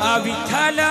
हा विठ्ठला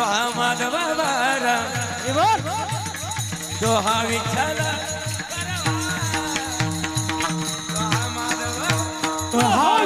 દોહામાં બાબારા દોહા વિઠ્ઠલ દોહામાં દોહા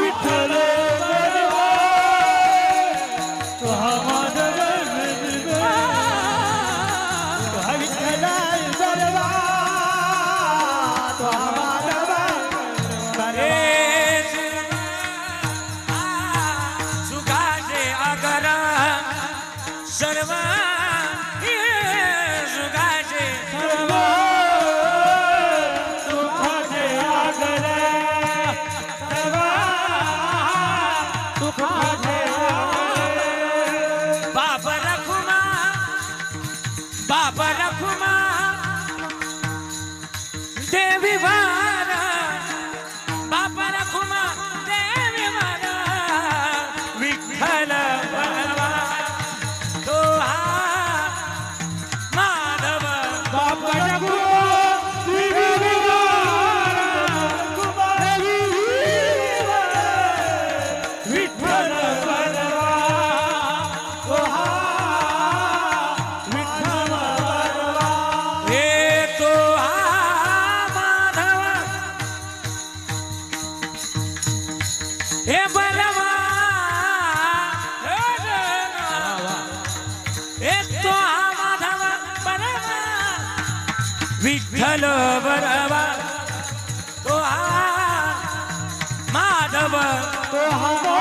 વિઠ્ઠલ વરવા તો હા માધવ તો હા